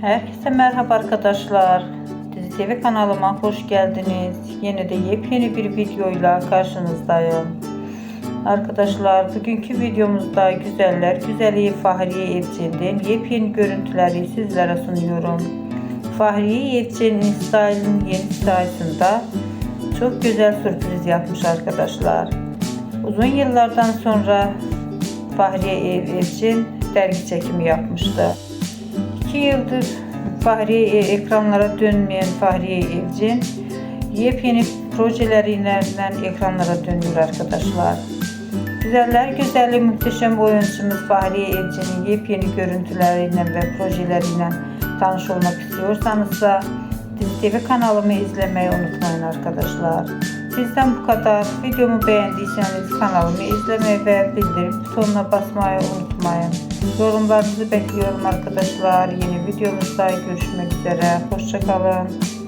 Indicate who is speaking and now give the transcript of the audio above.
Speaker 1: Herkese merhaba arkadaşlar. Dizi TV kanalıma hoş geldiniz. Yine de yepyeni bir videoyla karşınızdayım. Arkadaşlar bugünkü videomuzda güzeller güzeli Fahriye Evcen'den yepyeni görüntüleri sizlere sunuyorum. Fahriye Evcen Insta'nın yeni sayesinde çok güzel sürpriz yapmış arkadaşlar. Uzun yıllardan sonra Fahriye Ev- Evcen dergi çekimi yapmıştı. İki yıldır Fahriye ekranlara dönmeyen Fahriye Evcen yepyeni projeleriyle ekranlara dönüyor arkadaşlar. Güzeller güzeli muhteşem oyuncumuz Fahriye Evcen'in yepyeni görüntüleriyle ve projeleriyle tanış olmak istiyorsanız da TV kanalımı izlemeyi unutmayın arkadaşlar. Sizden bu kadar. Videomu beğendiyseniz kanalımı izlemeyi ve bildirim butonuna basmayı unutmayın. Yorumlarınızı bekliyorum arkadaşlar. Yeni videomuzda görüşmek üzere. Hoşçakalın.